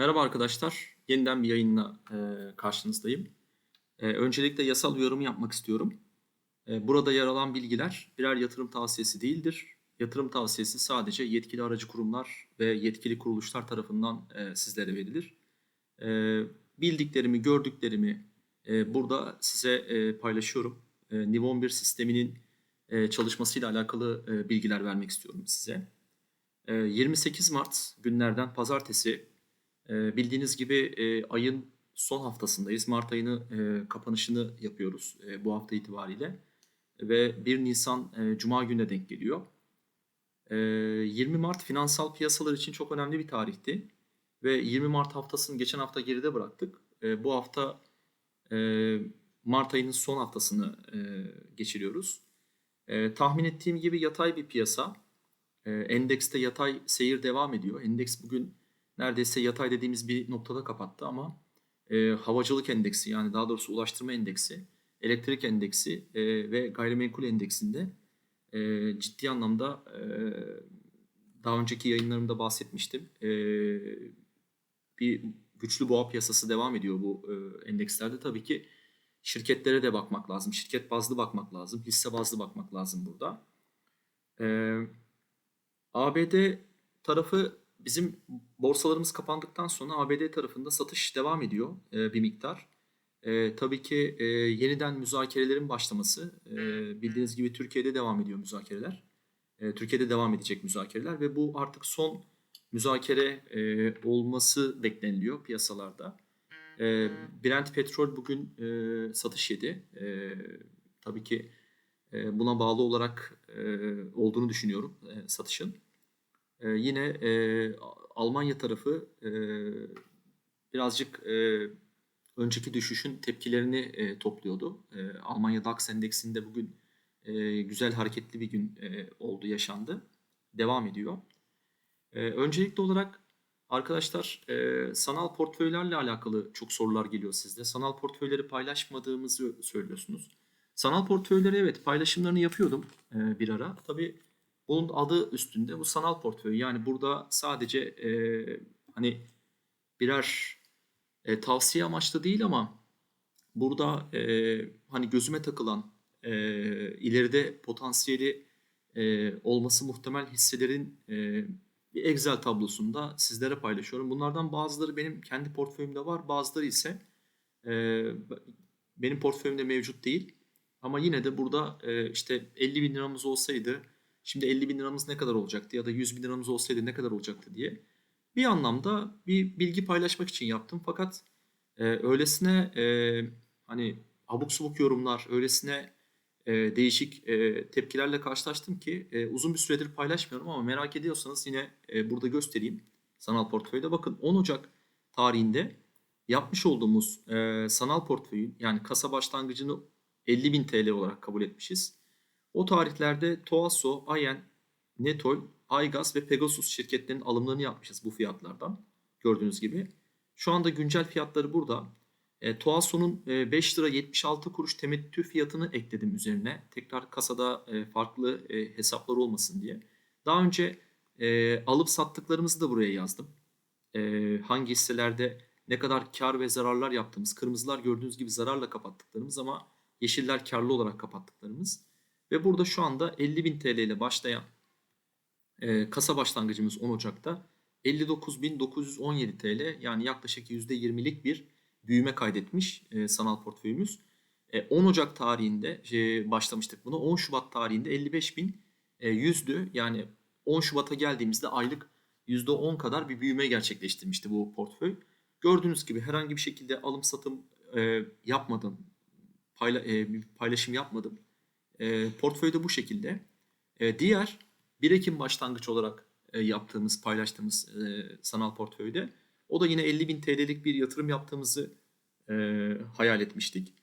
Merhaba arkadaşlar. Yeniden bir yayınla e, karşınızdayım. E, öncelikle yasal uyarımı yapmak istiyorum. E, burada yer alan bilgiler birer yatırım tavsiyesi değildir. Yatırım tavsiyesi sadece yetkili aracı kurumlar ve yetkili kuruluşlar tarafından e, sizlere verilir. E, bildiklerimi, gördüklerimi e, burada size e, paylaşıyorum. E, NIV 11 sisteminin e, çalışmasıyla alakalı e, bilgiler vermek istiyorum size. E, 28 Mart günlerden pazartesi bildiğiniz gibi e, ayın son haftasındayız. Mart ayını e, kapanışını yapıyoruz e, bu hafta itibariyle. Ve 1 Nisan Cuma gününe denk geliyor. E, 20 Mart finansal piyasalar için çok önemli bir tarihti. Ve 20 Mart haftasını geçen hafta geride bıraktık. Bu hafta Mart ayının son haftasını geçiriyoruz. Tahmin ettiğim gibi yatay bir piyasa. Endekste yatay seyir devam ediyor. Endeks bugün neredeyse yatay dediğimiz bir noktada kapattı ama e, havacılık endeksi yani daha doğrusu ulaştırma endeksi, elektrik endeksi e, ve gayrimenkul endeksinde e, ciddi anlamda e, daha önceki yayınlarımda bahsetmiştim. E, bir güçlü boğa piyasası devam ediyor bu e, endekslerde. Tabii ki şirketlere de bakmak lazım. Şirket bazlı bakmak lazım. Hisse bazlı bakmak lazım burada. E, ABD tarafı bizim borsalarımız kapandıktan sonra ABD tarafında satış devam ediyor e, bir miktar. E, tabii ki e, yeniden müzakerelerin başlaması, e, bildiğiniz gibi Türkiye'de devam ediyor müzakereler. E, Türkiye'de devam edecek müzakereler ve bu artık son müzakere e, olması bekleniliyor piyasalarda. E, Brent petrol bugün e, satış yedi. E, tabii ki e, buna bağlı olarak e, olduğunu düşünüyorum e, satışın. Ee, yine e, Almanya tarafı e, birazcık e, önceki düşüşün tepkilerini e, topluyordu. E, Almanya DAX endeksinde bugün e, güzel hareketli bir gün e, oldu, yaşandı. Devam ediyor. E, öncelikli olarak arkadaşlar e, sanal portföylerle alakalı çok sorular geliyor sizde. Sanal portföyleri paylaşmadığımızı söylüyorsunuz. Sanal portföyleri evet paylaşımlarını yapıyordum e, bir ara. Tabii bunun adı üstünde bu sanal portföy. Yani burada sadece e, hani birer e, tavsiye amaçlı değil ama burada e, hani gözüme takılan e, ileride potansiyeli e, olması muhtemel hisselerin e, bir Excel tablosunda sizlere paylaşıyorum. Bunlardan bazıları benim kendi portföyümde var, bazıları ise e, benim portföyümde mevcut değil. Ama yine de burada e, işte 50 bin liramız olsaydı Şimdi 50 bin liramız ne kadar olacaktı ya da 100 bin liramız olsaydı ne kadar olacaktı diye bir anlamda bir bilgi paylaşmak için yaptım. Fakat e, öylesine e, hani abuk subuk yorumlar, öylesine e, değişik e, tepkilerle karşılaştım ki e, uzun bir süredir paylaşmıyorum ama merak ediyorsanız yine e, burada göstereyim sanal portföyde. Bakın 10 Ocak tarihinde yapmış olduğumuz e, sanal portföyün yani kasa başlangıcını 50 bin TL olarak kabul etmişiz. O tarihlerde Toaso, Ayen, Netol, Aygaz ve Pegasus şirketlerinin alımlarını yapmışız bu fiyatlardan. Gördüğünüz gibi. Şu anda güncel fiyatları burada. E, Toaso'nun e, 5 lira 76 kuruş temettü fiyatını ekledim üzerine. Tekrar kasada e, farklı e, hesaplar olmasın diye. Daha önce e, alıp sattıklarımızı da buraya yazdım. E, hangi hisselerde ne kadar kar ve zararlar yaptığımız, kırmızılar gördüğünüz gibi zararla kapattıklarımız ama yeşiller karlı olarak kapattıklarımız. Ve burada şu anda 50.000 TL ile başlayan e, kasa başlangıcımız 10 Ocak'ta 59.917 TL yani yaklaşık %20'lik bir büyüme kaydetmiş e, sanal portföyümüz. E, 10 Ocak tarihinde e, başlamıştık bunu. 10 Şubat tarihinde 55.100'dü. E, yani 10 Şubat'a geldiğimizde aylık %10 kadar bir büyüme gerçekleştirmişti bu portföy. Gördüğünüz gibi herhangi bir şekilde alım satım e, yapmadım. Payla, e, paylaşım yapmadım. E, portföyde bu şekilde. E, diğer 1 Ekim başlangıç olarak e, yaptığımız, paylaştığımız e, sanal portföyde o da yine 50 bin TL'lik bir yatırım yaptığımızı e, hayal etmiştik.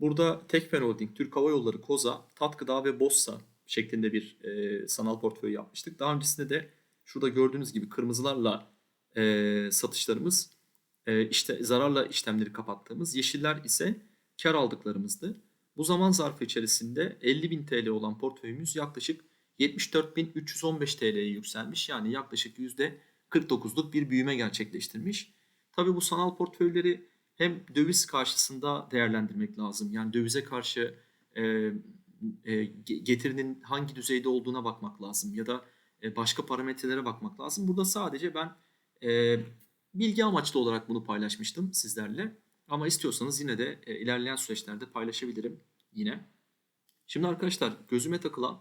Burada Tekfen Holding, Türk Hava Yolları, Koza, Tatgıda ve Bossa şeklinde bir e, sanal portföy yapmıştık. Daha öncesinde de şurada gördüğünüz gibi kırmızılarla e, satışlarımız, e, işte zararla işlemleri kapattığımız, yeşiller ise kar aldıklarımızdı. Bu zaman zarfı içerisinde 50.000 TL olan portföyümüz yaklaşık 74.315 TL'ye yükselmiş. Yani yaklaşık %49'luk bir büyüme gerçekleştirmiş. Tabii bu sanal portföyleri hem döviz karşısında değerlendirmek lazım. Yani dövize karşı e, e, ge- getirinin hangi düzeyde olduğuna bakmak lazım ya da e, başka parametrelere bakmak lazım. Burada sadece ben e, bilgi amaçlı olarak bunu paylaşmıştım sizlerle. Ama istiyorsanız yine de e, ilerleyen süreçlerde paylaşabilirim yine. Şimdi arkadaşlar gözüme takılan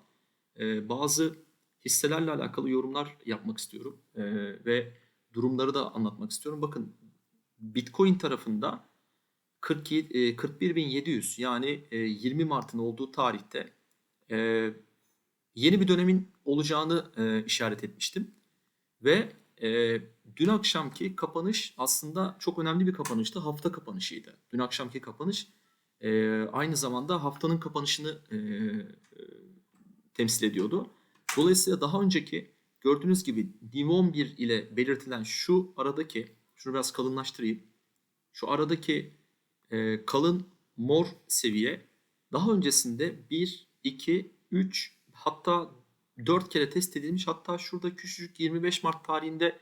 e, bazı hisselerle alakalı yorumlar yapmak istiyorum E, ve durumları da anlatmak istiyorum. Bakın Bitcoin tarafında 47, e, 41.700 yani e, 20 Mart'ın olduğu tarihte e, yeni bir dönemin olacağını e, işaret etmiştim. Ve e, dün akşamki kapanış aslında çok önemli bir kapanıştı. Hafta kapanışıydı. Dün akşamki kapanış e, aynı zamanda haftanın kapanışını e, e, temsil ediyordu. Dolayısıyla daha önceki gördüğünüz gibi Div 11 ile belirtilen şu aradaki, şunu biraz kalınlaştırayım. Şu aradaki e, kalın mor seviye daha öncesinde 1, 2, 3 hatta 4 kere test edilmiş. Hatta şurada küçücük 25 Mart tarihinde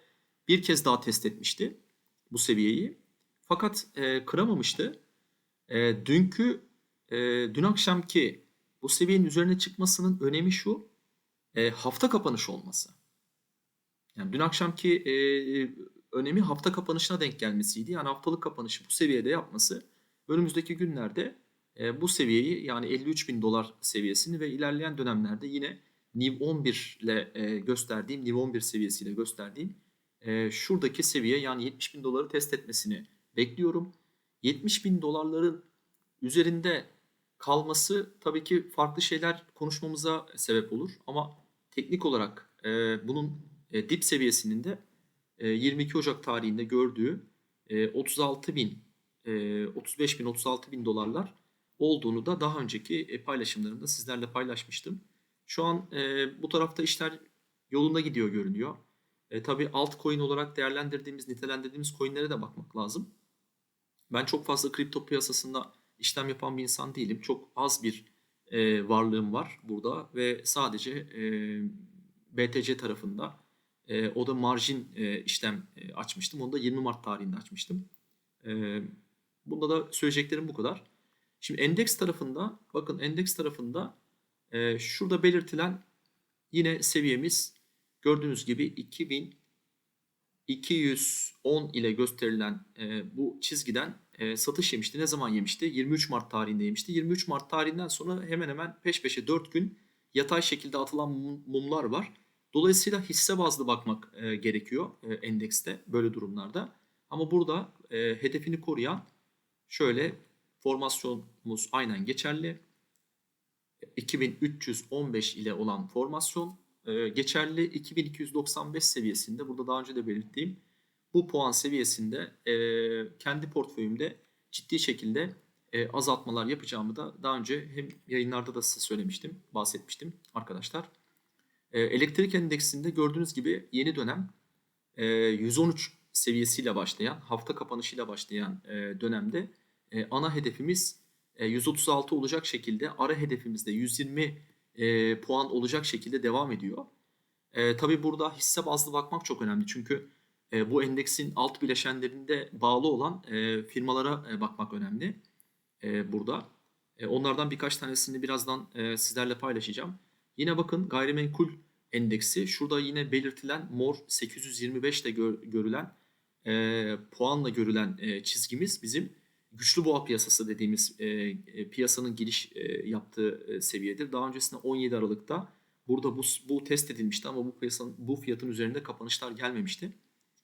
bir kez daha test etmişti bu seviyeyi. Fakat e, kıramamıştı. E, dünkü, e, dün akşamki bu seviyenin üzerine çıkmasının önemi şu. e, hafta kapanışı olması. Yani dün akşamki e, önemi hafta kapanışına denk gelmesiydi. Yani haftalık kapanışı bu seviyede yapması önümüzdeki günlerde e, bu seviyeyi yani 53 bin dolar seviyesini ve ilerleyen dönemlerde yine NIV 11 ile e, gösterdiğim, NIV 11 seviyesiyle gösterdiğim e, şuradaki seviye yani 70 bin doları test etmesini bekliyorum. 70 bin dolarların üzerinde kalması tabii ki farklı şeyler konuşmamıza sebep olur. Ama teknik olarak e, bunun e, dip seviyesinin de e, 22 Ocak tarihinde gördüğü e, 36 bin, e, 35 bin, 36 bin dolarlar olduğunu da daha önceki e, paylaşımlarımda sizlerle paylaşmıştım. Şu an e, bu tarafta işler yolunda gidiyor görünüyor. E, tabii altcoin olarak değerlendirdiğimiz, nitelendirdiğimiz coinlere de bakmak lazım. Ben çok fazla kripto piyasasında işlem yapan bir insan değilim. Çok az bir e, varlığım var burada ve sadece e, BTC tarafında e, o da marjin e, işlem e, açmıştım. Onu da 20 Mart tarihinde açmıştım. E, bunda da söyleyeceklerim bu kadar. Şimdi endeks tarafında bakın endeks tarafında e, şurada belirtilen yine seviyemiz gördüğünüz gibi 2210 ile gösterilen e, bu çizgiden e, satış yemişti. Ne zaman yemişti? 23 Mart tarihinde yemişti. 23 Mart tarihinden sonra hemen hemen peş peşe 4 gün yatay şekilde atılan mum- mumlar var. Dolayısıyla hisse bazlı bakmak e, gerekiyor e, endekste böyle durumlarda. Ama burada e, hedefini koruyan şöyle formasyonumuz aynen geçerli. 2315 ile olan formasyon e, geçerli 2295 seviyesinde burada daha önce de belirttiğim bu puan seviyesinde e, kendi portföyümde ciddi şekilde e, azaltmalar yapacağımı da daha önce hem yayınlarda da size söylemiştim, bahsetmiştim arkadaşlar. E, elektrik endeksinde gördüğünüz gibi yeni dönem e, 113 seviyesiyle başlayan, hafta kapanışıyla başlayan dönemde ana hedefimiz e, 136 olacak şekilde, ara hedefimiz de 120 e, puan olacak şekilde devam ediyor. E, tabii burada hisse bazlı bakmak çok önemli çünkü e, bu endeksin alt bileşenlerinde bağlı olan e, firmalara e, bakmak önemli e, burada. E, onlardan birkaç tanesini birazdan e, sizlerle paylaşacağım. Yine bakın gayrimenkul endeksi şurada yine belirtilen mor 825 ile gör- görülen e, puanla görülen e, çizgimiz bizim güçlü boğa piyasası dediğimiz e, e, piyasanın giriş e, yaptığı e, seviyedir. Daha öncesinde 17 Aralık'ta burada bu, bu test edilmişti ama bu piyasanın bu fiyatın üzerinde kapanışlar gelmemişti.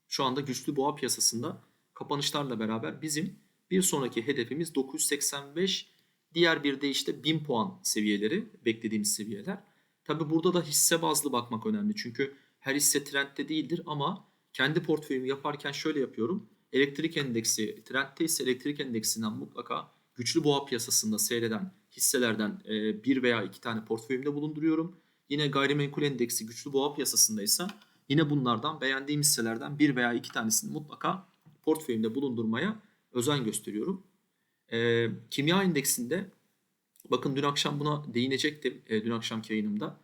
Şu anda güçlü boğa piyasasında kapanışlarla beraber bizim bir sonraki hedefimiz 985 diğer bir deyişle 1000 puan seviyeleri beklediğimiz seviyeler. Tabi burada da hisse bazlı bakmak önemli çünkü her hisse trendde değildir ama kendi portföyümü yaparken şöyle yapıyorum. Elektrik endeksi trendde ise elektrik endeksinden mutlaka güçlü boğa piyasasında seyreden hisselerden e, bir veya iki tane portföyümde bulunduruyorum. Yine gayrimenkul endeksi güçlü boğa piyasasındaysa yine bunlardan beğendiğim hisselerden bir veya iki tanesini mutlaka portföyümde bulundurmaya özen gösteriyorum. E, kimya endeksinde bakın dün akşam buna değinecektim e, dün akşamki yayınımda.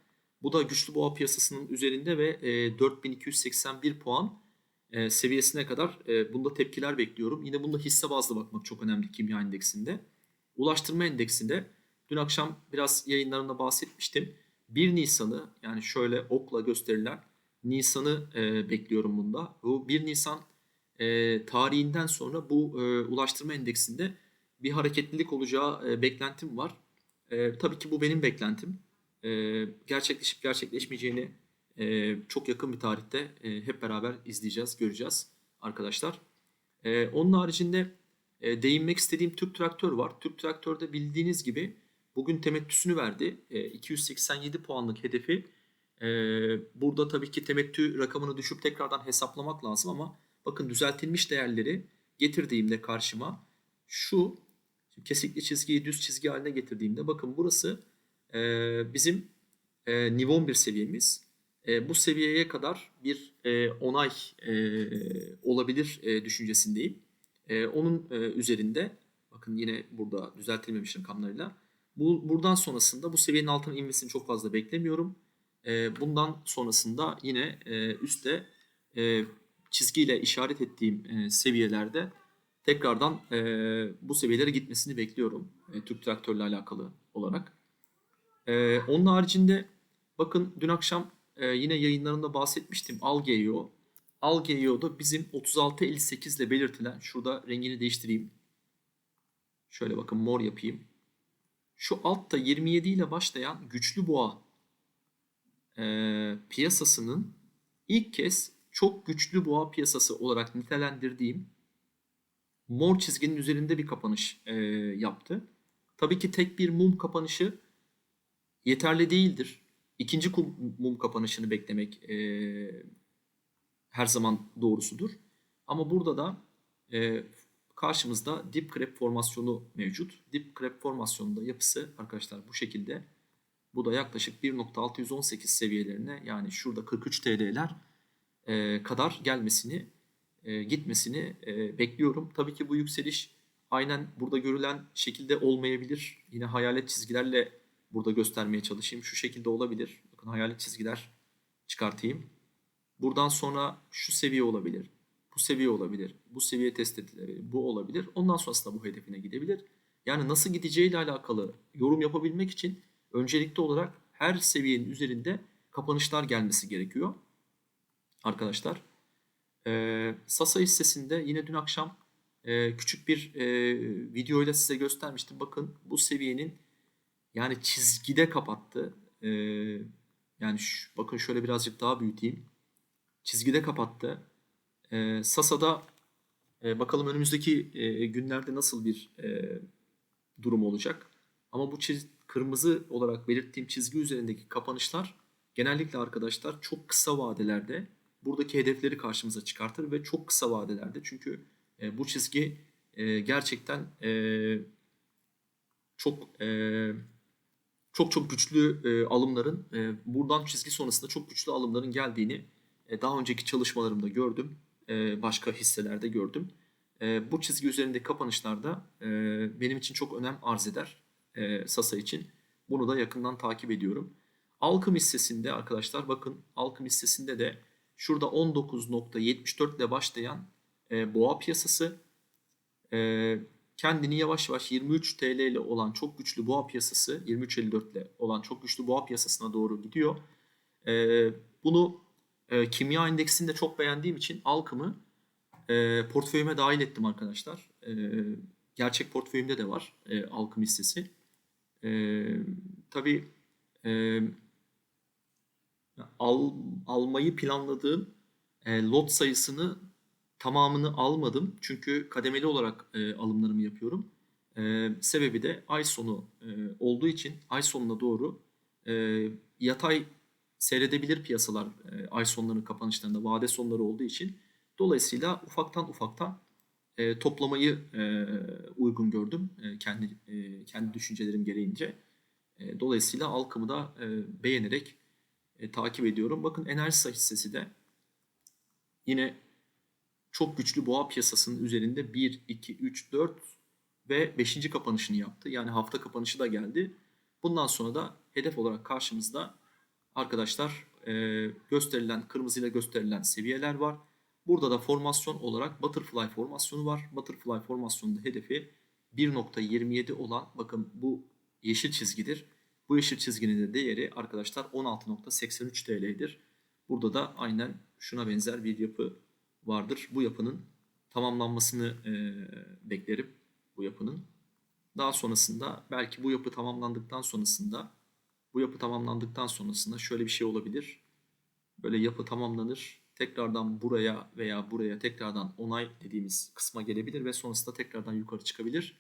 Bu da güçlü boğa piyasasının üzerinde ve e, 4281 puan e, seviyesine kadar e, bunda tepkiler bekliyorum. Yine bunda hisse bazlı bakmak çok önemli kimya endeksinde. Ulaştırma endeksinde dün akşam biraz yayınlarında bahsetmiştim. 1 Nisan'ı yani şöyle okla gösterilen Nisan'ı e, bekliyorum bunda. Bu 1 Nisan e, tarihinden sonra bu e, ulaştırma endeksinde bir hareketlilik olacağı e, beklentim var. E, tabii ki bu benim beklentim. E, gerçekleşip gerçekleşmeyeceğini e, çok yakın bir tarihte e, hep beraber izleyeceğiz, göreceğiz arkadaşlar. E, onun haricinde e, değinmek istediğim Türk Traktör var. Türk Traktör'de bildiğiniz gibi bugün temettüsünü verdi. E, 287 puanlık hedefi. E, burada tabii ki temettü rakamını düşüp tekrardan hesaplamak lazım ama bakın düzeltilmiş değerleri getirdiğimde karşıma şu kesikli çizgiyi düz çizgi haline getirdiğimde bakın burası e, bizim e, nivon bir seviyemiz. E, bu seviyeye kadar bir e, onay e, olabilir e, düşüncesindeyim. E, onun e, üzerinde bakın yine burada düzeltilmemiş rakamlarıyla. Bu, buradan sonrasında bu seviyenin altına inmesini çok fazla beklemiyorum. E, bundan sonrasında yine e, üstte e, çizgiyle işaret ettiğim e, seviyelerde tekrardan e, bu seviyelere gitmesini bekliyorum. E, Türk traktörle alakalı olarak. E, onun haricinde bakın dün akşam e, yine yayınlarında bahsetmiştim Algeo. Algeo'da bizim 36.58 ile belirtilen şurada rengini değiştireyim. Şöyle bakın mor yapayım. Şu altta 27 ile başlayan güçlü boğa e, piyasasının ilk kez çok güçlü boğa piyasası olarak nitelendirdiğim mor çizginin üzerinde bir kapanış e, yaptı. Tabii ki tek bir mum kapanışı yeterli değildir. İkinci kum- mum kapanışını beklemek e, her zaman doğrusudur. Ama burada da e, karşımızda dip crep formasyonu mevcut. Dip crep formasyonunda yapısı arkadaşlar bu şekilde. Bu da yaklaşık 1.618 seviyelerine yani şurada 43 TL'ler e, kadar gelmesini, e, gitmesini e, bekliyorum. Tabii ki bu yükseliş aynen burada görülen şekilde olmayabilir. Yine hayalet çizgilerle burada göstermeye çalışayım. Şu şekilde olabilir. Bakın hayalet çizgiler çıkartayım. Buradan sonra şu seviye olabilir. Bu seviye olabilir. Bu seviye test edilebilir. Bu olabilir. Ondan sonrasında bu hedefine gidebilir. Yani nasıl gideceğiyle alakalı yorum yapabilmek için öncelikli olarak her seviyenin üzerinde kapanışlar gelmesi gerekiyor. Arkadaşlar. Ee, Sasa hissesinde yine dün akşam e, küçük bir e, videoyla size göstermiştim. Bakın bu seviyenin yani çizgide kapattı. Ee, yani şu, bakın şöyle birazcık daha büyüteyim. Çizgide kapattı. Ee, Sasa'da e, bakalım önümüzdeki e, günlerde nasıl bir e, durum olacak. Ama bu çiz, kırmızı olarak belirttiğim çizgi üzerindeki kapanışlar genellikle arkadaşlar çok kısa vadelerde buradaki hedefleri karşımıza çıkartır ve çok kısa vadelerde çünkü e, bu çizgi e, gerçekten e, çok e, çok çok güçlü e, alımların e, buradan çizgi sonrasında çok güçlü alımların geldiğini e, daha önceki çalışmalarımda gördüm. E, başka hisselerde gördüm. E, bu çizgi üzerindeki kapanışlarda e, benim için çok önem arz eder e, Sasa için. Bunu da yakından takip ediyorum. Alkım hissesinde arkadaşlar bakın Alkım hissesinde de şurada 19.74 ile başlayan e, boğa piyasası e, kendini yavaş yavaş 23 TL ile olan çok güçlü boğa piyasası 23.54 ile olan çok güçlü boğa piyasasına doğru gidiyor. E, bunu e, kimya endeksini de çok beğendiğim için Alkım'ı e, portföyüme dahil ettim arkadaşlar. E, gerçek portföyümde de var e, Alkım hissesi. E, tabii e, al, almayı planladığım e, lot sayısını tamamını almadım. Çünkü kademeli olarak e, alımlarımı yapıyorum. E, sebebi de ay sonu e, olduğu için ay sonuna doğru e, yatay seyredebilir piyasalar e, ay sonlarının kapanışlarında vade sonları olduğu için dolayısıyla ufaktan ufaktan e, toplamayı e, uygun gördüm e, kendi e, kendi düşüncelerim gereğince. E, dolayısıyla alkımı da e, beğenerek e, takip ediyorum. Bakın enerji hissesi de yine çok güçlü boğa piyasasının üzerinde 1, 2, 3, 4 ve 5. kapanışını yaptı. Yani hafta kapanışı da geldi. Bundan sonra da hedef olarak karşımızda arkadaşlar e, gösterilen kırmızıyla gösterilen seviyeler var. Burada da formasyon olarak butterfly formasyonu var. Butterfly formasyonunda hedefi 1.27 olan bakın bu yeşil çizgidir. Bu yeşil çizginin de değeri arkadaşlar 16.83 TL'dir. Burada da aynen şuna benzer bir yapı vardır. Bu yapının tamamlanmasını e, beklerim. Bu yapının. Daha sonrasında belki bu yapı tamamlandıktan sonrasında bu yapı tamamlandıktan sonrasında şöyle bir şey olabilir. Böyle yapı tamamlanır. Tekrardan buraya veya buraya tekrardan onay dediğimiz kısma gelebilir ve sonrasında tekrardan yukarı çıkabilir.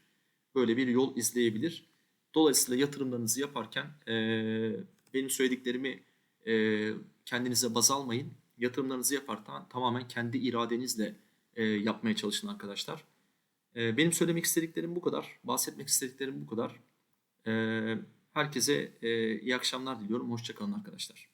Böyle bir yol izleyebilir. Dolayısıyla yatırımlarınızı yaparken eee, benim söylediklerimi eee, kendinize baz almayın. Yatırımlarınızı yaparken tamamen kendi iradenizle eee, yapmaya çalışın arkadaşlar. Eee, benim söylemek istediklerim bu kadar. Bahsetmek istediklerim bu kadar. Eee, herkese eee, iyi akşamlar diliyorum. Hoşçakalın arkadaşlar.